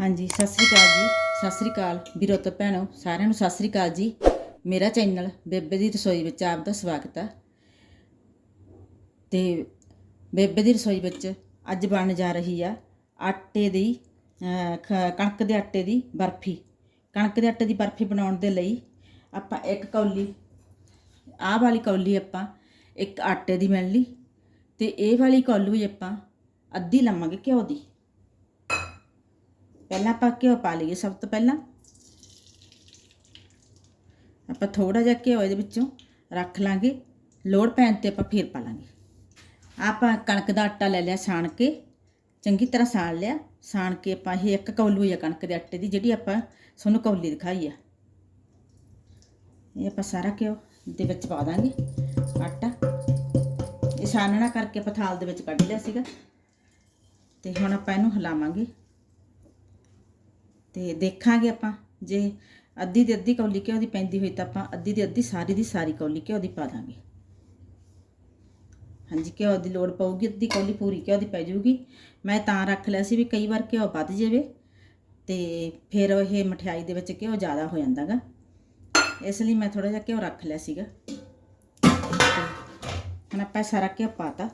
ਹਾਂਜੀ, ਸਤਿ ਸ੍ਰੀ ਅਕਾਲ ਜੀ। ਸਤਿ ਸ੍ਰੀ ਅਕਾਲ। ਵੀਰੋ ਤੇ ਭੈਣੋ, ਸਾਰਿਆਂ ਨੂੰ ਸਤਿ ਸ੍ਰੀ ਅਕਾਲ ਜੀ। ਮੇਰਾ ਚੈਨਲ ਬੇਬੇ ਦੀ ਰਸੋਈ ਵਿੱਚ ਆਪ ਦਾ ਸਵਾਗਤ ਆ। ਤੇ ਬੇਬੇ ਦੀ ਰਸੋਈ ਵਿੱਚ ਅੱਜ ਬਣਨ ਜਾ ਰਹੀ ਆ ਆਟੇ ਦੀ ਖ- ਕਣਕ ਦੇ ਆਟੇ ਦੀ ਬਰਫੀ। ਕਣਕ ਦੇ ਆਟੇ ਦੀ ਬਰਫੀ ਬਣਾਉਣ ਦੇ ਲਈ ਆਪਾਂ ਇੱਕ ਕੌਲੀ, ਆਹ ਵਾਲੀ ਕੌਲੀ ਆਪਾਂ ਇੱਕ ਆਟੇ ਦੀ ਮਿਲ ਲਈ ਤੇ ਇਹ ਵਾਲੀ ਕੌਲੀ ਵੀ ਆਪਾਂ ਅੱਧੀ ਲਵਾਂਗੇ ਘਿਓ ਦੀ। ਪਹਿਲਾਂ ਆਪਾਂ ਘਿਓ ਪਾ ਲਈਏ ਸਭ ਤੋਂ ਪਹਿਲਾਂ। ਆਪਾਂ ਥੋੜਾ ਜਿਹਾ ਘਿਓ ਇਹਦੇ ਵਿੱਚੋਂ ਰੱਖ ਲਾਂਗੇ। ਲੋੜ ਪੈਣ ਤੇ ਆਪਾਂ ਫੇਰ ਪਾ ਲਾਂਗੇ। ਆਪਾਂ ਕਣਕ ਦਾ ਆਟਾ ਲੈ ਲਿਆ ਸਾਣ ਕੇ। ਚੰਗੀ ਤਰ੍ਹਾਂ ਸਾਣ ਲਿਆ। ਸਾਣ ਕੇ ਆਪਾਂ ਇਹ ਇੱਕ ਕੌਲੀ ਆ ਕਣਕ ਦੇ ਆਟੇ ਦੀ ਜਿਹੜੀ ਆਪਾਂ ਤੁਹਾਨੂੰ ਕੌਲੀ ਦਿਖਾਈ ਆ। ਇਹ ਆਪਾਂ ਸਾਰਾ ਘਿਓ ਦੇ ਵਿੱਚ ਪਾ ਦਾਂਗੇ ਆਟਾ। ਇਹ ਛਾਨਣਾ ਕਰਕੇ ਆਪਾਂ ਥਾਲ ਦੇ ਵਿੱਚ ਕੱਢ ਲਿਆ ਸੀਗਾ। ਤੇ ਹੁਣ ਆਪਾਂ ਇਹਨੂੰ ਹਿਲਾਵਾਂਗੇ। ਤੇ ਦੇਖਾਂਗੇ ਆਪਾਂ। ਜੇ ਅੱਧੀ ਦੀ ਅੱਧੀ ਕੌਲੀ ਘਿਓ ਦੀ ਪੈਂਦੀ ਹੋਈ ਤਾਂ ਆਪਾਂ ਅੱਧੀ ਦੀ ਅੱਧੀ ਸਾਰੀ ਦੀ ਸਾਰੀ ਕੌਲੀ ਘਿਓ ਦੀ ਪਾ ਦਾਂਗੇ। ਹਾਂਜੀ, ਘਿਓ ਦੀ ਲੋੜ ਪਊਗੀ, ਅੱਧੀ ਕੌਲੀ ਪੂਰੀ ਘਿਓ ਦੀ ਪੈ ਜਾਊਗੀ। ਮੈਂ ਤਾਂ ਰੱਖ ਲਿਆ ਸੀ ਵੀ ਕਈ ਵਾਰ ਘਿਓ ਵੱਧ ਜਾਵੇ ਤੇ ਫਿਰ ਇਹ ਮਠਿਆਈ ਦੇ ਵਿੱਚ ਘਿਓ ਜ਼ਿਆਦਾ ਹੋ ਜਾਂਦਾਗਾ। ਇਸ ਲਈ ਮੈਂ ਥੋੜਾ ਜਿਹਾ ਘਿਓ ਰੱਖ ਲਿਆ ਸੀਗਾ। ਹੁਣ ਆਪਾਂ ਸਾਰਾ ਘਿਓ ਪਾਤਾ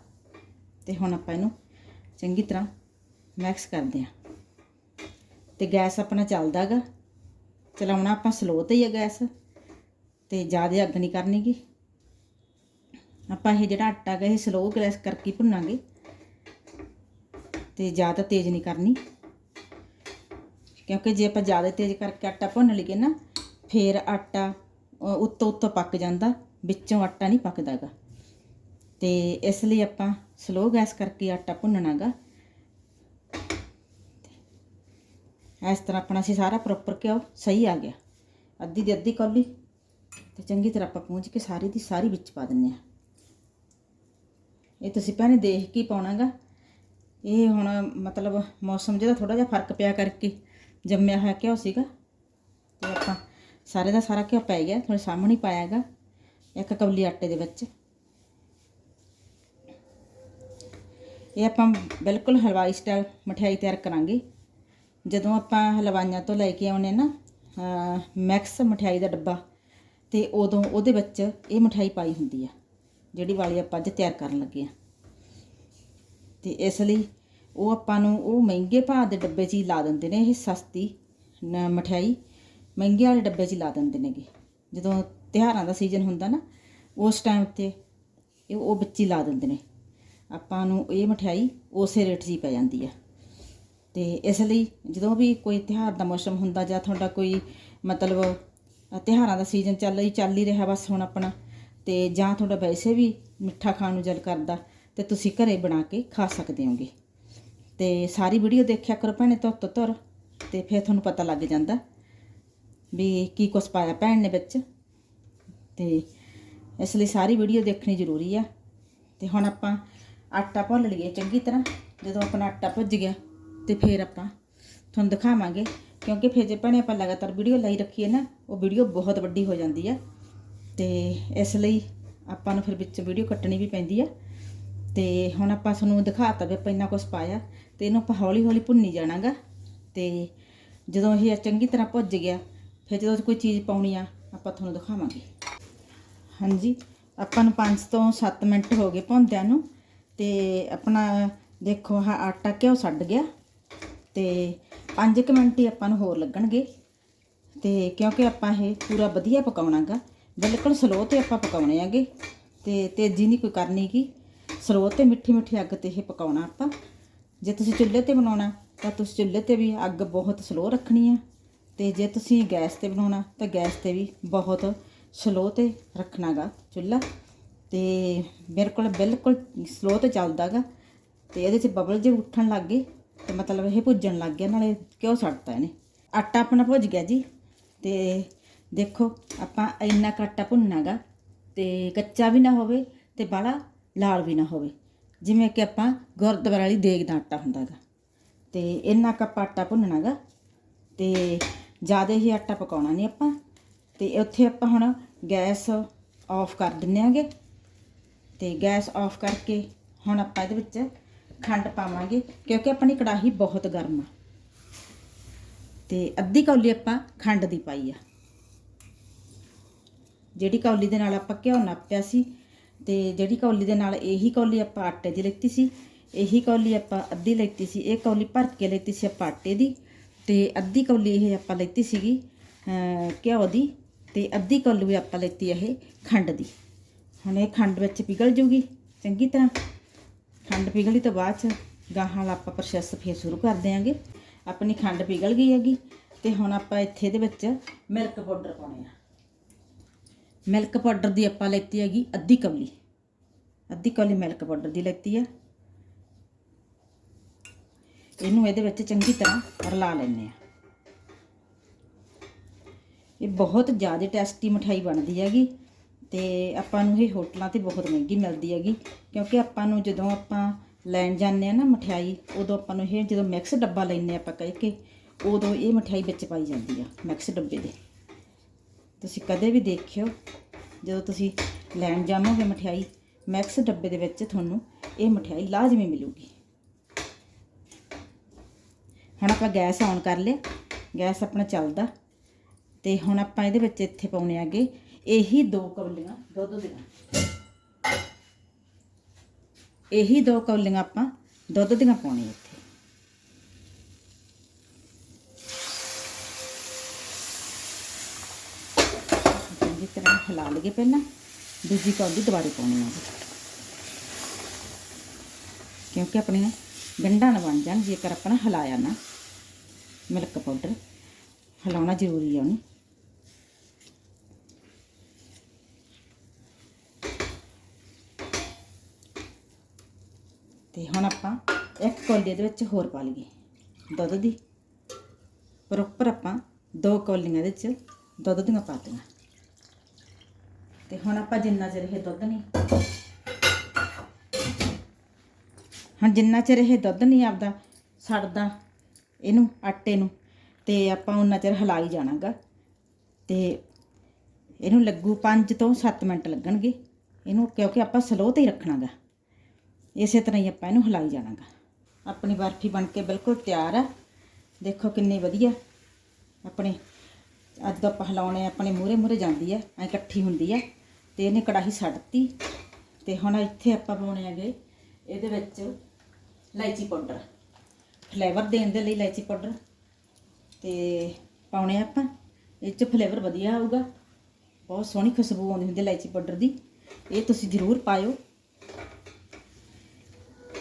ਤੇ ਹੁਣ ਆਪਾਂ ਇਹਨੂੰ ਚੰਗੀ ਤਰ੍ਹਾਂ ਮਿਕਸ ਕਰਦੇ ਹਾਂ ਤੇ ਗੈਸ ਆਪਣਾ ਚੱਲਦਾਗਾ। ਚਲਾਉਣਾ ਆਪਾਂ ਸਲੋ ਤੇ ਹੀ ਆ ਗੈਸ, ਤੇ ਜ਼ਿਆਦਾ ਅੱਗ ਨਹੀਂ ਕਰਨੀਗੀ। ਆਪਾਂ ਇਹ ਜਿਹੜਾ ਆਟਾ ਗਾ, ਇਹ ਸਲੋ ਗੈਸ ਕਰਕੇ ਭੁੰਨਾਂਗੇ। ਤੇ ਜ਼ਿਆਦਾ ਤੇਜ਼ ਨਹੀਂ ਕਰਨੀ। ਕਿਉਂਕਿ ਜੇ ਆਪਾਂ ਜ਼ਿਆਦਾ ਤੇਜ਼ ਕਰਕੇ ਆਟਾ ਭੁੰਨ ਲਈਏ ਨਾ, ਫੇਰ ਆਟਾ ਉੱਤੋਂ ਉੱਤੋਂ ਪੱਕ ਜਾਂਦਾ, ਵਿੱਚੋਂ ਆਟਾ ਨਹੀਂ ਪੱਕਦਾਗਾ। ਤੇ ਇਸ ਲਈ ਆਪਾਂ ਸਲੋ ਗੈਸ ਕਰਕੇ ਆਟਾ ਭੁੰਨਣਾਗਾ। ਇਸ ਤਰ੍ਹਾਂ ਆਪਣਾ ਅਸੀਂ ਸਾਰਾ ਪ੍ਰੋਪਰ ਘਿਓ ਸਹੀ ਆ ਗਿਆ। ਅੱਧੀ ਦੀ ਅੱਧੀ ਕੌਲੀ ਤੇ ਚੰਗੀ ਤਰ੍ਹਾਂ ਆਪਾਂ ਪੂੰਝ ਕੇ ਸਾਰੀ ਦੀ ਸਾਰੀ ਵਿੱਚ ਪਾ ਦਿੰਨੇ ਆ ਇਹ ਤੁਸੀਂ ਭੈਣੇ ਦੇਖ ਕੇ ਹੀ ਪਾਉਣਾਗਾ। ਇਹ ਹੁਣ ਮਤਲਬ ਮੌਸਮ ਜਿਹਦਾ ਥੋੜਾ ਜਿਹਾ ਫ਼ਰਕ ਪਿਆ ਕਰਕੇ ਜੰਮਿਆ ਹੋਇਆ ਘਿਓ ਸੀਗਾ। ਤੇ ਆਪਾਂ ਸਾਰੇ ਦਾ ਸਾਰਾ ਘਿਓ ਪੈ ਗਿਆ ਥੋੜੇ ਸਾਹਮਣੇ ਹੀ ਪਾਇਆਗਾ, ਇੱਕ ਕੌਲੀ ਆਟੇ ਦੇ ਵਿੱਚ। ਇਹ ਆਪਾਂ ਬਿਲਕੁਲ ਹਲਵਾਈ ਸਟਾਈਲ ਮਠਿਆਈ ਤਿਆਰ ਕਰਾਂਗੇ। ਜਦੋਂ ਆਪਾਂ ਹਲਵਾਈਆਂ ਤੋਂ ਲੈ ਕੇ ਆਉਨੇ ਨਾ ਮੈਕਸ ਮਠਿਆਈ ਦਾ ਡੱਬਾ, ਤੇ ਉਦੋਂ ਉਹਦੇ ਵਿੱਚ ਇਹ ਮਠਿਆਈ ਪਾਈ ਹੁੰਦੀ ਆ, ਜਿਹੜੀ ਵਾਲੀ ਆਪਾਂ ਅੱਜ ਤਿਆਰ ਕਰਨ ਲੱਗੇ ਆ ਤੇ ਇਸ ਲਈ ਉਹ ਆਪਾਂ ਨੂੰ ਉਹ ਮਹਿੰਗੇ ਭਾਅ ਦੇ ਡੱਬੇ 'ਚ ਹੀ ਲਾ ਦਿੰਦੇ ਨੇ, ਇਹ ਸਸਤੀ, ਨ- ਮਠਿਆਈ ਮਹਿੰਗੇ ਵਾਲੇ ਡੱਬੇ 'ਚ ਹੀ ਲਾ ਦਿੰਦੇ ਨੇਗੇ। ਜਦੋਂ ਤਿਉਹਾਰਾਂ ਦਾ ਸੀਜ਼ਨ ਹੁੰਦਾ ਨਾ, ਉਸ ਟਾਈਮ ਤੇ ਇਹ ਉਹ ਵਿੱਚ ਹੀ ਲਾ ਦਿੰਦੇ ਨੇ। ਆਪਾਂ ਨੂੰ ਇਹ ਮਠਿਆਈ ਉਸੇ ਰੇਟ 'ਚ ਹੀ ਪੈ ਜਾਂਦੀ ਆ। ਅਤੇ ਇਸ ਲਈ ਜਦੋਂ ਵੀ ਕੋਈ ਤਿਉਹਾਰ ਦਾ ਮੌਸਮ ਹੁੰਦਾ ਜਾਂ ਤੁਹਾਡਾ ਕੋਈ ਮਤਲਬ ਤਿਉਹਾਰਾਂ ਦਾ ਸੀਜ਼ਨ ਚੱਲ ਹੀ ਚੱਲ ਹੀ ਰਿਹਾ ਬਸ ਹੁਣ ਆਪਣਾ ਅਤੇ ਜਾਂ ਤੁਹਾਡਾ ਵੈਸੇ ਵੀ ਮਿੱਠਾ ਖਾਣ ਨੂੰ ਦਿਲ ਕਰਦਾ, ਤੇ ਤੁਸੀਂ ਘਰੇ ਬਣਾ ਕੇ ਖਾ ਸਕਦੇ ਹੋਗੇ। ਅਤੇ ਸਾਰੀ ਵੀਡੀਓ ਦੇਖਿਆ ਕਰੋ ਭੈਣੇ ਤੁਰ ਧੁਰ ਅਤੇ ਫਿਰ ਤੁਹਾਨੂੰ ਪਤਾ ਲੱਗ ਜਾਂਦਾ ਵੀ ਕੀ ਕੁਛ ਪਾਇਆ ਭੈਣ ਨੇ ਵਿੱਚ। ਤੇ ਇਸ ਲਈ ਸਾਰੀ ਵੀਡੀਓ ਦੇਖਣੀ ਜ਼ਰੂਰੀ ਆ। ਤੇ ਹੁਣ ਆਪਾਂ ਆਟਾ ਭੁੰਨ ਲਈਏ ਚੰਗੀ ਤਰ੍ਹਾਂ। ਜਦੋਂ ਆਪਣਾ ਆਟਾ ਭੁੱਜ ਗਿਆ ਤੇ ਫਿਰ ਆਪਾਂ ਤੁਹਾਨੂੰ ਦਿਖਾਵਾਂਗੇ, ਕਿਉਂਕਿ ਫਿਰ ਜੇ ਭੈਣੇ ਆਪਾਂ ਲਗਾਤਾਰ ਵੀਡੀਓ ਲਾਈ ਰੱਖੀਏ ਨਾ, ਉਹ ਵੀਡੀਓ ਬਹੁਤ ਵੱਡੀ ਹੋ ਜਾਂਦੀ ਆ। ਤੇ ਇਸ ਲਈ ਆਪਾਂ ਨੂੰ ਫਿਰ ਵਿੱਚ ਵੀਡੀਓ ਕੱਟਣੀ ਵੀ ਪੈਂਦੀ ਆ। ਤੇ ਹੁਣ ਆਪਾਂ ਤੁਹਾਨੂੰ ਦਿਖਾਤਾ ਵੀ ਆਪਾਂ ਇੰਨਾ ਕੁਝ ਪਾਇਆ, ਤੇ ਇਹਨੂੰ ਆਪਾਂ ਹੌਲੀ ਹੌਲੀ ਭੁੰਨੀ ਜਾਣਾਗਾ। ਤੇ ਜਦੋਂ ਇਹ ਚੰਗੀ ਤਰ੍ਹਾਂ ਭੁੱਜ ਗਿਆ, ਫਿਰ ਜਦੋਂ ਕੋਈ ਚੀਜ਼ ਪਾਉਣੀ ਆ, ਆਪਾਂ ਤੁਹਾਨੂੰ ਦਿਖਾਵਾਂਗੇ। ਹਾਂਜੀ, ਆਪਾਂ ਨੂੰ 5 ਤੋਂ 7 ਮਿੰਟ ਹੋ ਗਏ ਭੁੰਨਦਿਆਂ ਨੂੰ, ਤੇ ਆਪਣਾ ਦੇਖੋ, ਆਹ ਆਟਾ ਘਿਓ ਛੱਡ ਗਿਆ। ਤੇ 5 ਮਿੰਟ ਹੀ ਆਪਾਂ ਨੂੰ ਹੋਰ ਲੱਗਣਗੇ। ਤੇ ਕਿਉਂਕਿ ਆਪਾਂ ਇਹ ਪੂਰਾ ਵਧੀਆ ਪਕਾਉਣਾਗਾ, ਬਿਲਕੁਲ ਸਲੋ ਤੇ ਆਪਾਂ ਪਕਾਉਣੇ ਆਗੇ। ਤੇ ਤੇਜ਼ੀ ਨਹੀਂ ਕੋਈ ਕਰਨੀ ਗੀ। ਸਲੋ ਤੇ ਮਿੱਠੀ ਮਿੱਠੀ ਅੱਗ ਤੇ ਇਹ ਪਕਾਉਣਾ ਆਪਾਂ। ਜੇ ਤੁਸੀਂ ਚੁੱਲ੍ਹੇ ਤੇ ਬਣਾਉਣਾ, ਤਾਂ ਤੁਸੀਂ ਚੁੱਲ੍ਹੇ ਤੇ ਵੀ ਅੱਗ ਬਹੁਤ ਸਲੋ ਰੱਖਣੀ ਆ। ਤੇ ਜੇ ਤੁਸੀਂ ਗੈਸ ਤੇ ਬਣਾਉਣਾ, ਤਾਂ ਗੈਸ ਤੇ ਵੀ ਬਹੁਤ ਸਲੋ ਤੇ ਰੱਖਣਾਗਾ ਚੁੱਲ੍ਹਾ। ਤੇ ਮੇਰੇ ਕੋਲ ਬਿਲਕੁਲ ਸਲੋ ਤੇ ਚੱਲਦਾਗਾ। ਤੇ ਇਹਦੇ 'ਚ ਬਬਲ ਜੇ ਉੱਠਣ ਲੱਗ ਗਏ ਤੇ ਮਤਲਬ ਇਹ ਭੁੱਜਣ ਲੱਗ ਗਿਆ, ਨਾਲੇ ਕਿਉਂ ਸੜਤਾ ਇਹਨੇ। ਆਟਾ ਆਪਣਾ ਭੁੱਜ ਗਿਆ ਜੀ, ਤੇ ਦੇਖੋ, ਆਪਾਂ ਇੰਨਾ ਕੁ ਆਟਾ ਭੁੰਨਾਗਾ, ਤੇ ਕੱਚਾ ਵੀ ਨਾ ਹੋਵੇ ਤੇ ਬਾਹਲਾ ਲਾਲ ਵੀ ਨਾ ਹੋਵੇ। ਜਿਵੇਂ ਕਿ ਆਪਾਂ ਗੁਰਦੁਆਰੇ ਵਾਲੀ ਦੇਗ ਦਾ ਆਟਾ ਹੁੰਦਾਗਾ। ਤੇ ਇੰਨਾ ਕੁ ਆਪਾਂ ਆਟਾ ਭੁੰਨਣਾਗਾ, ਤੇ ਜ਼ਿਆਦਾ ਹੀ ਆਟਾ ਪਕਾਉਣਾ ਨਹੀਂ ਆਪਾਂ। ਤੇ ਉੱਥੇ ਆਪਾਂ ਹੁਣ ਗੈਸ ਆਫ ਕਰ ਦਿੰਨੇ ਆਂਗੇ। ਤੇ ਗੈਸ ਆਫ ਕਰਕੇ ਹੁਣ ਆਪਾਂ ਇਹਦੇ ਵਿੱਚ ਖੰਡ ਪਾਵਾਂਗੇ, ਕਿਉਂਕਿ ਆਪਣੀ ਕੜਾਹੀ ਬਹੁਤ ਗਰਮ ਆ। ਤੇ ਅੱਧੀ ਕੌਲੀ ਆਪਾਂ ਖੰਡ ਦੀ ਪਾਈ ਆ। ਜਿਹੜੀ ਕੌਲੀ ਦੇ ਨਾਲ ਆਪਾਂ ਘਿਓ ਨਾਪਿਆ ਸੀ, ਤੇ ਜਿਹੜੀ ਕੌਲੀ ਦੇ ਨਾਲ ਇਹੀ ਕੌਲੀ ਆਪਾਂ ਆਟੇ ਦੀ ਲੈਤੀ ਸੀ, ਇਹੀ ਕੌਲੀ ਆਪਾਂ ਅੱਧੀ ਲੈਤੀ ਸੀ, ਇਹ ਕੌਲੀ ਭਰ ਕੇ ਲੈਤੀ ਸੀ ਆਪਾਂ ਆਟੇ ਦੀ, ਤੇ ਅੱਧੀ ਕੌਲੀ ਇਹ ਆਪਾਂ ਲੈਤੀ ਸੀਗੀ ਘਿਓ ਦੀ, ਤੇ ਅੱਧੀ ਕੌਲੀ ਆਪਾਂ ਲੈਤੀ ਇਹ ਖੰਡ ਦੀ। ਹੁਣ ਇਹ ਖੰਡ ਵਿੱਚ ਪਿਘਲ ਜੂਗੀ, ਚੰਗੀ ਤਰ੍ਹਾਂ। ਖੰਡ ਪਿਘਲੀ ਤੋਂ ਬਾਅਦ ਚ ਗਾਹਾਂ ਵਾਲਾ ਆਪਾਂ ਪ੍ਰੋਸੈਸ ਫੇਰ ਸ਼ੁਰੂ ਕਰ ਦਿਆਂਗੇ। ਆਪਣੀ ਖੰਡ ਪਿਘਲ ਗਈ ਹੈਗੀ ਤੇ ਹੁਣ ਆਪਾਂ ਇੱਥੇ ਇਹਦੇ ਵਿੱਚ ਮਿਲਕ ਪਾਊਡਰ ਪਾਉਣੇ ਆ। ਮਿਲਕ ਪਾਊਡਰ ਦੀ ਆਪਾਂ ਲੈਤੀ ਹੈਗੀ ਅੱਧੀ ਕੌਲੀ ਅੱਧੀ ਕੌਲੀ ਮਿਲਕ ਪਾਊਡਰ ਦੀ ਲੈਤੀ ਆ। ਇਹਨੂੰ ਇਹਦੇ ਵਿੱਚ ਚੰਗੀ ਤਰ੍ਹਾਂ ਰਲਾ ਲੈਣੇ ਆ। ਇਹ ਬਹੁਤ ਜ਼ਿਆਦਾ ਟੇਸਟੀ ਮਠਾਈ ਬਣਦੀ ਹੈਗੀ। ਤੇ ਆਪਾਂ ਨੂੰ ਇਹ ਹੋਟਲਾਂ ਤੇ ਬਹੁਤ ਮਹਿੰਗੀ ਮਿਲਦੀ ਹੈਗੀ, ਕਿਉਂਕਿ ਆਪਾਂ ਨੂੰ ਜਦੋਂ ਆਪਾਂ ਲੈਣ ਜਾਂਦੇ ਆ ਨਾ ਮਠਿਆਈ, ਉਦੋਂ ਆਪਾਂ ਨੂੰ ਇਹ ਜਦੋਂ ਮਿਕਸ ਡੱਬਾ ਲੈਣੇ ਆਪਾਂ ਕਹਿ ਕੇ, ਉਦੋਂ ਇਹ ਮਠਿਆਈ ਵਿੱਚ ਪਾਈ ਜਾਂਦੀ ਆ, ਮਿਕਸ ਡੱਬੇ ਦੇ। ਤੁਸੀਂ ਕਦੇ ਵੀ ਦੇਖਿਓ, ਜਦੋਂ ਤੁਸੀਂ ਲੈਣ ਜਾਵੋਗੇ ਮਠਿਆਈ, ਮਿਕਸ ਡੱਬੇ ਦੇ ਵਿੱਚ ਤੁਹਾਨੂੰ ਇਹ ਮਠਿਆਈ ਲਾਜ਼ਮੀ ਮਿਲੂਗੀ। ਹੁਣ ਆਪਾਂ ਗੈਸ ਆਨ ਕਰ ਲਿਆ, ਗੈਸ ਆਪਣਾ ਚੱਲਦਾ, ਤੇ ਹੁਣ ਆਪਾਂ ਇਹਦੇ ਵਿੱਚ ਇੱਥੇ ਪਾਉਣੇ ਆਗੇ ਇਹੀ ਦੋ ਕੌਲੀਆਂ ਦੁੱਧ ਦੀਆਂ ਇਹੀ ਦੋ ਕੌਲੀਆਂ ਆਪਾਂ ਦੁੱਧ ਦੀਆਂ ਪਾਉਣੀਆਂ ਇੱਥੇ। ਚੰਗੀ ਤਰ੍ਹਾਂ ਹਿਲਾ ਲਈਏ ਪਹਿਲਾਂ, ਦੂਜੀ ਕੌਲੀ ਦੁਬਾਰੇ ਪਾਉਣੀ ਆ। ਕਿਉਂਕਿ ਆਪਣੀਆਂ ਗੰਢਾਂ ਨਾ ਬਣ ਜਾਣ, ਜੇਕਰ ਆਪਾਂ ਨੇ ਹਿਲਾਇਆ ਨਾ, ਮਿਲਕ ਪਾਊਡਰ, ਹਿਲਾਉਣਾ ਜ਼ਰੂਰੀ ਆ ਉਹਨੂੰ। ਤੇ ਹੁਣ ਆਪਾਂ ਇੱਕ ਕੌਲੀ ਇਹਦੇ ਵਿੱਚ ਹੋਰ ਪਾ ਲਈਏ। ਦੁੱਧ ਦੀ। ਪ੍ਰੋਪਰ ਆਪਾਂ ਦੋ ਕੌਲੀਆਂ ਦੇ ਵਿੱਚ ਦੁੱਧ ਦੀਆਂ ਪਾ ਦਿੱਤੀਆਂ। ਤੇ ਹੁਣ ਆਪਾਂ ਜਿੰਨਾ ਚਿਰ ਇਹ ਦੁੱਧ ਨਹੀਂ ਹੁਣ ਜਿੰਨਾ ਚਿਰ ਇਹ ਦੁੱਧ ਨਹੀਂ ਆਪਦਾ ਸੜਦਾ ਇਹਨੂੰ, ਆਟੇ ਨੂੰ, ਤੇ ਆਪਾਂ ਉਨਾ ਚਿਰ ਹਿਲਾਈ ਜਾਣਾਗਾ। ਤੇ ਇਹਨੂੰ ਲੱਗੂ 5 ਤੋਂ 7 ਮਿੰਟ ਲੱਗਣਗੇ। ਇਹਨੂੰ ਕਿਉਂਕਿ ਆਪਾਂ ਸਲੋ ਤੇ ਹੀ ਰੱਖਣਾਗਾ। ਇਸੇ ਤਰ੍ਹਾਂ ਹੀ ਆਪਾਂ ਇਹਨੂੰ ਹਿਲਾਈ ਜਾਣਾਗਾ। ਆਪਣੀ ਬਰਫੀ ਬਣ ਕੇ ਬਿਲਕੁਲ ਤਿਆਰ ਆ। ਦੇਖੋ ਕਿੰਨੀ ਵਧੀਆ। ਆਪਣੇ ਅੱਜ ਤੋਂ ਆਪਾਂ ਹਿਲਾਉਣੇ ਆਪਣੇ ਮੂਰੇ ਮੂਰੇ ਜਾਂਦੀ ਆ, ਐ ਇਕੱਠੀ ਹੁੰਦੀ ਆ। ਤੇ ਇਹਨੇ ਕੜਾਹੀ ਛੱਡਤੀ ਤੇ ਹੁਣ ਇੱਥੇ ਆਪਾਂ ਪਾਉਣੇ ਹੈਗੇ ਇਹਦੇ ਵਿੱਚ ਇਲਾਇਚੀ ਪਾਊਡਰ। ਫਲੇਵਰ ਦੇਣ ਦੇ ਲਈ ਇਲਾਇਚੀ ਪਾਊਡਰ। ਤੇ ਪਾਉਣੇ ਆਪਾਂ। ਇਹ ਚ ਫਲੇਵਰ ਵਧੀਆ ਆਊਗਾ। ਬਹੁਤ ਸੋਹਣੀ ਖੁਸ਼ਬੂ ਆਉਂਦੀ ਹੁੰਦੀ ਇਲਾਇਚੀ ਪਾਊਡਰ ਦੀ। ਇਹ ਤੁਸੀਂ ਜ਼ਰੂਰ ਪਾਇਓ।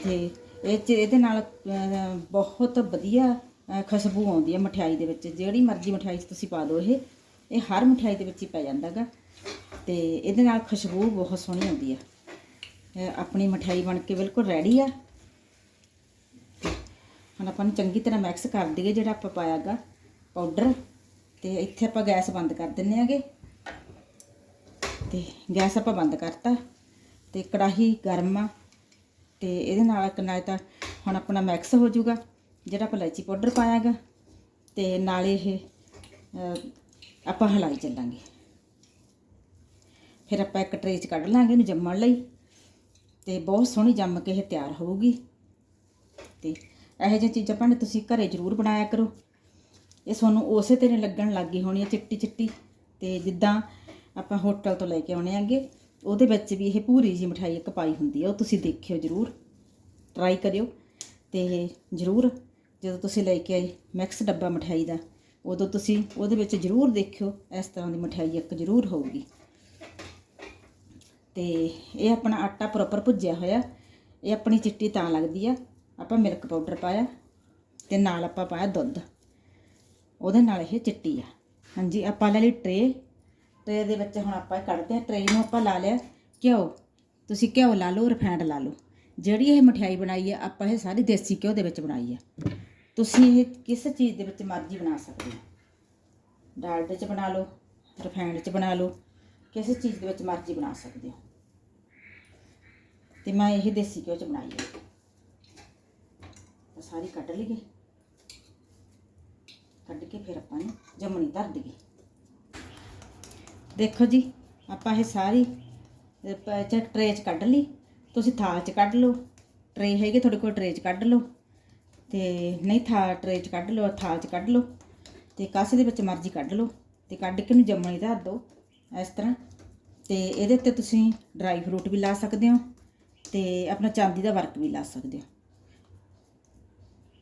ਤੇ ਇਹ ਚ ਇਹਦੇ ਨਾਲ ਅਹ, ਬਹੁਤ ਵਧੀਆ ਅਹ, ਖੁਸ਼ਬੂ ਆਉਂਦੀ ਹੈ ਮਠਿਆਈ ਦੇ ਵਿੱਚ। ਜਿਹੜੀ ਮਰਜ਼ੀ ਮਠਿਆਈ 'ਚ ਤੁਸੀਂ ਪਾ ਦਿਓ ਇਹ। ਇਹ ਹਰ ਮਠਿਆਈ ਦੇ ਵਿੱਚ ਹੀ ਪੈ ਜਾਂਦਾ ਗਾ। ਤੇ ਇਹਦੇ ਨਾਲ ਖੁਸ਼ਬੂ ਬਹੁਤ ਸੋਹਣੀ ਆਉਂਦੀ ਹੈ। ਇਹ ਆਪਣੀ ਮਠਿਆਈ ਬਣ ਕੇ ਬਿਲਕੁਲ ਰੈਡੀ ਆ। ਹੁਣ ਆਪਾਂ ਨੂੰ ਚੰਗੀ ਤਰ੍ਹਾਂ ਮਿਕਸ ਕਰ ਦਈਏ ਜਿਹੜਾ ਆਪਾਂ ਪਾਇਆਗਾ ਪਾਊਡਰ ਤੇ ਇੱਥੇ ਆਪਾਂ ਗੈਸ ਬੰਦ ਕਰ ਦਿੰਨੇ ਆਗੇ। ਤੇ ਗੈਸ ਆਪਾਂ ਬੰਦ ਕਰਤਾ। ਤੇ ਕੜਾਹੀ ਗਰਮ ਆ। ਤੇ ਇਹਦੇ ਨਾਲ ਇੱਕ ਨਾਲ ਤਾਂ ਹੁਣ ਆਪਣਾ ਮਿਕਸ ਹੋ ਜਾਊਗਾ, ਜਿਹੜਾ ਆਪਾਂ ਇਲਾਇਚੀ ਪਾਊਡਰ ਪਾਇਆਗਾ ਤੇ ਨਾਲੇ ਇਹ ਆਪਾਂ ਹਲਾਈ ਚੱਲਾਂਗੇ। ਫਿਰ ਆਪਾਂ ਇੱਕ ਟਰੇ 'ਚ ਕੱਢ ਲਾਂਗੇ ਇਹਨੂੰ ਜੰਮਣ ਲਈ, ਤੇ ਬਹੁਤ ਸੋਹਣੀ ਜੰਮ ਕੇ ਇਹ ਤਿਆਰ ਹੋਊਗੀ। ਤੇ ਇਹੋ ਜਿਹੀਆਂ ਚੀਜ਼ਾਂ ਭਾਵੇਂ ਤੁਸੀਂ ਘਰੇ ਜ਼ਰੂਰ ਬਣਾਇਆ ਕਰੋ। ਇਹ ਤੁਹਾਨੂੰ ਉਸੇ ਤਰ੍ਹਾਂ ਲੱਗਣ ਲੱਗ ਗਈ ਹੋਣੀ ਹੈ ਚਿੱਟੀ ਚਿੱਟੀ ਤੇ ਜਿੱਦਾਂ ਆਪਾਂ ਹੋਟਲ ਤੋਂ ਲੈ ਕੇ ਆਉਣੇ ਆਂਗੇ ਉਹਦੇ ਵਿੱਚ ਵੀ ਇਹ ਪੂਰੀ ਜੀ ਮਠਾਈ ਇੱਕ ਪਾਈ ਹੁੰਦੀ ਆ, ਉਹ ਤੁਸੀਂ ਦੇਖਿਓ ਜ਼ਰੂਰ ਟਰਾਈ ਕਰਿਓ ਤੇ ਜ਼ਰੂਰ ਜਦੋਂ ਤੁਸੀਂ ਲੈ ਕੇ ਆਏ ਮਿਕਸ ਡੱਬਾ ਮਠਾਈ ਦਾ, ਉਦੋਂ ਤੁਸੀਂ ਉਹਦੇ ਵਿੱਚ ਜ਼ਰੂਰ ਦੇਖਿਓ ਇਸ ਤਰ੍ਹਾਂ ਦੀ ਮਠਾਈ ਇੱਕ ਜ਼ਰੂਰ ਹੋਊਗੀ। ਤੇ ਇਹ ਆਪਣਾ ਆਟਾ ਪ੍ਰੋਪਰ ਭੁੱਜਿਆ ਹੋਇਆ, ਇਹ ਆਪਣੀ ਚਿੱਟੀ ਤਾਂ ਲੱਗਦੀ ਆ, ਆਪਾਂ ਮਿਲਕ ਪਾਊਡਰ ਪਾਇਆ ਤੇ ਨਾਲ ਆਪਾਂ ਪਾਇਆ ਦੁੱਧ, ਉਹਦੇ ਨਾਲ ਇਹ ਚਿੱਟੀ ਆ। ਹਾਂਜੀ, ਆਪਾਂ ਲੈ ਲਈ ਟਰੇ ਟਰੇ ਦੇ ਵਿੱਚ ਹੁਣ ਆਪਾਂ ਇਹ ਕੱਢਦੇ ਆ ਟਰੇ ਨੂੰ ਆਪਾਂ ਲਾ ਲਿਆ, ਘਿਓ। ਤੁਸੀਂ ਘਿਓ ਲਾ ਲਓ ਰਿਫਾਈਂਡ ਲਾ ਲਓ। ਜਿਹੜੀ ਇਹ ਮਠਿਆਈ ਬਣਾਈ ਆ ਆਪਾਂ ਇਹ ਸਾਰੀ ਦੇਸੀ ਘਿਓ ਦੇ ਵਿੱਚ ਬਣਾਈ ਆ ਤੁਸੀਂ ਇਹ ਕਿਸ ਚੀਜ਼ ਦੇ ਵਿੱਚ ਮਰਜ਼ੀ ਬਣਾ ਸਕਦੇ ਹੋ। ਡਾਲਡੇ 'ਚ ਬਣਾ ਲਓ ਰਿਫਾਈਂਡ 'ਚ ਬਣਾ ਲਓ, ਕਿਸੇ ਚੀਜ਼ ਦੇ ਵਿੱਚ ਮਰਜ਼ੀ ਬਣਾ ਸਕਦੇ ਹੋ। ਤੇ ਮੈਂ ਇਹ ਦੇਸੀ ਘਿਓ 'ਚ ਬਣਾਈ ਹੈ। ਤਾਂ ਸਾਰੀ ਕੱਢ ਲਈਏ। ਕੱਢ ਕੇ ਫਿਰ ਆਪਾਂ ਨੂੰ ਜੰਮਣੀ ਧਰ ਦਈਏ। ਦੇਖੋ ਜੀ, ਆਪਾਂ ਇਹ ਸਾਰੀ ਟਰੇ 'ਚ ਕੱਢ ਲਈ। ਤੁਸੀਂ ਥਾਲ 'ਚ ਕੱਢ ਲਓ। ਟਰੇ ਹੈਗੇ, ਤੁਹਾਡੇ ਕੋਲ ਟਰੇ 'ਚ ਕੱਢ ਲਓ। ਤੇ ਨਹੀਂ, ਥਾਲ ਟਰੇ 'ਚ ਕੱਢ ਲਓ, ਥਾਲ 'ਚ ਕੱਢ ਲਓ। ਤੇ ਕਾਸੇ ਦੇ ਵਿੱਚ ਮਰਜ਼ੀ ਕੱਢ ਲਓ। ਤੇ ਕੱਢ ਕੇ ਨੂੰ ਜੰਮਣੀ ਧਰ ਦਿਓ, ਇਸ ਤਰ੍ਹਾਂ। ਤੇ ਇਹਦੇ ਉੱਤੇ ਤੁਸੀਂ ਡਰਾਈ ਫਰੂਟ ਵੀ ਲਾ ਸਕਦੇ ਹੋ ਤੇ ਆਪਣਾ ਚਾਂਦੀ ਦਾ ਵਰਕ ਵੀ ਲਾ ਸਕਦੇ ਹੋ।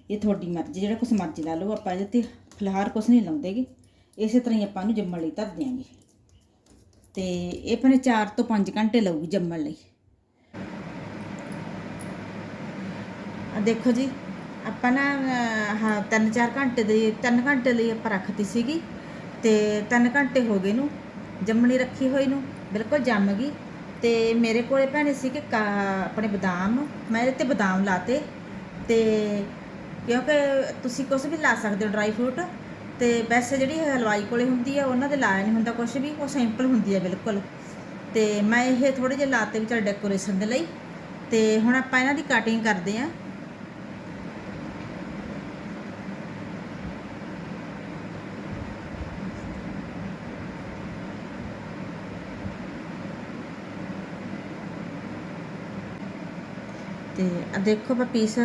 ਇਹ ਤੁਹਾਡੀ ਮਰਜ਼ੀ, ਜਿਹੜਾ ਕੁਛ ਮਰਜ਼ੀ ਲਾ ਲਓ। ਆਪਾਂ ਇਹਦੇ ਤੇ ਫਿਲਹਾਲ ਕੁਛ ਨਹੀਂ ਲਾਉਂਦੇਗੇ। ਇਸੇ ਤਰ੍ਹਾਂ ਹੀ ਆਪਾਂ ਨੂੰ ਜੰਮਣ ਲਈ ਧਰ ਦਿਆਂਗੇ। ਤੇ ਇਹ ਆਪਣੇ 4 ਤੋਂ 5 ਘੰਟੇ ਲਊਗੀ ਜੰਮਣ ਲਈ। ਆ ਦੇਖੋ ਜੀ, ਆਪਾਂ ਨਾ, ਹਾਂ 3-4 ਘੰਟੇ ਦੇ 3 ਘੰਟੇ ਲਈ ਆਪਾਂ ਰੱਖਤੀ ਸੀਗੀ ਤੇ 3 ਘੰਟੇ ਹੋ ਗਏ ਨੂੰ ਜੰਮਣੀ ਰੱਖੀ ਹੋਈ ਨੂੰ, ਬਿਲਕੁਲ ਜੰਮ ਗਈ। ਤੇ ਮੇਰੇ ਕੋਲੇ ਭੈਣੇ ਸੀ ਕਿ, ਆਪਣੇ ਬਦਾਮ, ਮੈਂ ਇਹਦੇ ਤੇ ਬਦਾਮ ਲਾਤੇ ਤੇ ਕਿਉਂਕਿ ਤੁਸੀਂ ਕੁਝ ਵੀ ਲਾ ਸਕਦੇ ਹੋ, ਡਰਾਈ ਫਰੂਟ। ਤੇ ਵੈਸੇ ਜਿਹੜੀ ਹਲਵਾਈ ਕੋਲੇ ਹੁੰਦੀ ਆ, ਉਹਨਾਂ ਦੇ ਲਾਇਆ ਨਹੀਂ ਹੁੰਦਾ ਕੁਝ ਵੀ, ਉਹ ਸਿੰਪਲ ਹੁੰਦੀ ਆ ਬਿਲਕੁਲ। ਤੇ ਮੈਂ ਇਹ ਥੋੜੇ ਜਿਹੇ ਲਾਤੇ ਵੀ ਡੈਕੋਰੇਸ਼ਨ ਦੇ ਲਈ। ਤੇ ਹੁਣ ਆਪਾਂ ਇਹਨਾਂ ਦੀ ਕਟਿੰਗ ਕਰਦੇ ਆ। ਤੇ ਆ ਦੇਖੋ ਮੈਂ ਪੀਸ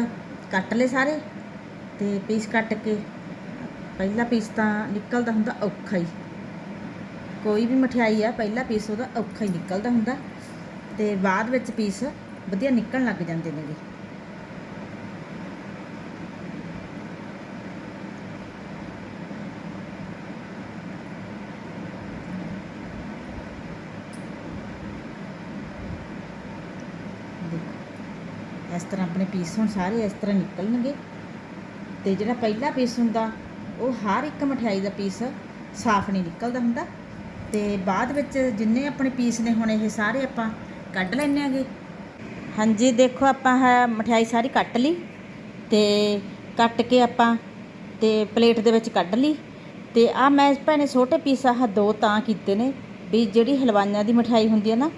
ਕੱਟ ਲਏ ਸਾਰੇ। ਤੇ ਪੀਸ ਕੱਟ ਕੇ ਪਹਿਲਾ ਪੀਸ ਤਾਂ ਨਿਕਲਦਾ ਹੁੰਦਾ ਔਖਾ ਹੀ। ਕੋਈ ਵੀ ਮਠਿਆਈ ਆ, ਪਹਿਲਾ ਪੀਸ ਉਹਦਾ ਔਖਾ ਹੀ ਨਿਕਲਦਾ ਹੁੰਦਾ। ਤੇ ਬਾਅਦ ਵਿੱਚ ਪੀਸ ਵਧੀਆ ਨਿਕਲਣ ਲੱਗ ਜਾਂਦੇ ਨੇਗੇ। ਇਸ ਤਰ੍ਹਾਂ ਆਪਣੇ ਪੀਸ ਹੁਣ ਸਾਰੇ ਇਸ ਤਰ੍ਹਾਂ ਨਿਕਲਣਗੇ। ਤੇ ਜਿਹੜਾ ਪਹਿਲਾ ਪੀਸ ਹੁੰਦਾ ਉਹ ਹਰ ਇੱਕ ਮਠਿਆਈ ਦਾ ਪੀਸ ਸਾਫ਼ ਨਹੀਂ ਨਿਕਲਦਾ ਹੁੰਦਾ। ਤੇ ਬਾਅਦ ਵਿੱਚ ਜਿੰਨੇ ਆਪਣੇ ਪੀਸ ਨੇ ਹੁਣ ਇਹ ਸਾਰੇ ਆਪਾਂ ਕੱਢ ਲੈਣੇ ਆਗੇ। ਹਾਂਜੀ, ਦੇਖੋ ਆਪਾਂ ਹੈ ਮਠਿਆਈ ਸਾਰੀ ਕੱਟ ਲਈ ਤੇ ਕੱਟ ਕੇ ਆਪਾਂ ਤੇ ਪਲੇਟ ਦੇ ਵਿੱਚ ਕੱਢ ਲਈ। ਤੇ ਆ ਮੈਂ ਭੈਣੇ ਛੋਟੇ ਪੀਸ ਆਹ ਦੋ ਤਾਂ ਕੀਤੇ ਨੇ ਵੀ ਜਿਹੜੀ ਹਲਵਾਈਆਂ ਦੀ ਮਠਿਆਈ ਹੁੰਦੀ ਹੈ ਨਾ,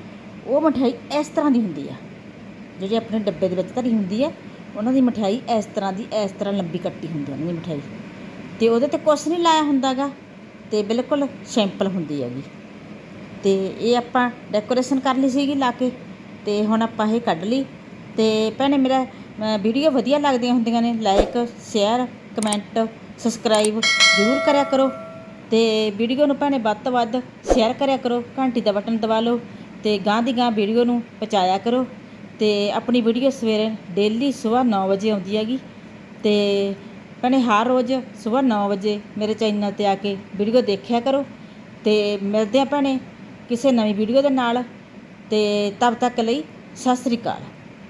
ਉਹ ਮਠਿਆਈ ਇਸ ਤਰ੍ਹਾਂ ਦੀ ਹੁੰਦੀ ਆ। ਜਿਹੜੀ ਆਪਣੇ ਡੱਬੇ ਦੇ ਵਿੱਚ ਧਰੀ ਹੁੰਦੀ ਹੈ ਉਹਨਾਂ ਦੀ ਮਠਿਆਈ ਇਸ ਤਰ੍ਹਾਂ ਦੀ, ਇਸ ਤਰ੍ਹਾਂ ਲੰਬੀ ਕੱਟੀ ਹੁੰਦੀ ਹੈ ਉਹਨਾਂ ਦੀ ਮਠਿਆਈ। ਅਤੇ ਉਹਦੇ ਤੇ ਕੁਛ ਨਹੀਂ ਲਾਇਆ ਹੁੰਦਾ ਗਾ ਅਤੇ ਬਿਲਕੁਲ ਸਿੰਪਲ ਹੁੰਦੀ ਹੈਗੀ। ਅਤੇ ਇਹ ਆਪਾਂ ਡੈਕੋਰੇਸ਼ਨ ਕਰ ਲਈ ਸੀਗੀ ਲਾ ਕੇ ਅਤੇ ਹੁਣ ਆਪਾਂ ਇਹ ਕੱਢ ਲਈ। ਅਤੇ ਭੈਣੇ ਮੇਰਾ ਵੀਡੀਓ ਵਧੀਆ ਲੱਗਦੀਆਂ ਹੁੰਦੀਆਂ ਨੇ ਲਾਈਕ ਸ਼ੇਅਰ ਕਮੈਂਟ ਸਬਸਕ੍ਰਾਈਬ ਜ਼ਰੂਰ ਕਰਿਆ ਕਰੋ। ਤੇ ਵੀਡੀਓ ਨੂੰ ਭੈਣੇ ਵੱਧ ਤੋਂ ਵੱਧ ਸ਼ੇਅਰ ਕਰਿਆ ਕਰੋ, ਘੰਟੀ ਦਾ ਬਟਨ ਦਬਾ ਲਓ, ਤੇ ਗਾਂ ਦੀ ਗਾਂ ਵੀਡੀਓ ਨੂੰ ਪਹੁੰਚਾਇਆ ਕਰੋ। ਤੇ ਆਪਣੀ ਵੀਡੀਓ ਸਵੇਰੇ ਡੇਲੀ ਸਵੇਰ 9 ਵਜੇ ਆਉਂਦੀ ਹੈਗੀ। ਤੇ ਭੈਣੇ ਹਰ ਰੋਜ਼ ਸਵੇਰ 9 ਵਜੇ ਮੇਰੇ ਚੈਨਲ ਤੇ ਆ ਕੇ ਵੀਡੀਓ ਦੇਖਿਆ ਕਰੋ ਤੇ ਮਿਲਦੇ ਆ ਭੈਣੇ ਕਿਸੇ ਨਵੀਂ ਵੀਡੀਓ ਦੇ ਨਾਲ ਤੇ ਤਬ ਤੱਕ ਲਈ ਸਤਿ ਸ੍ਰੀ ਅਕਾਲ।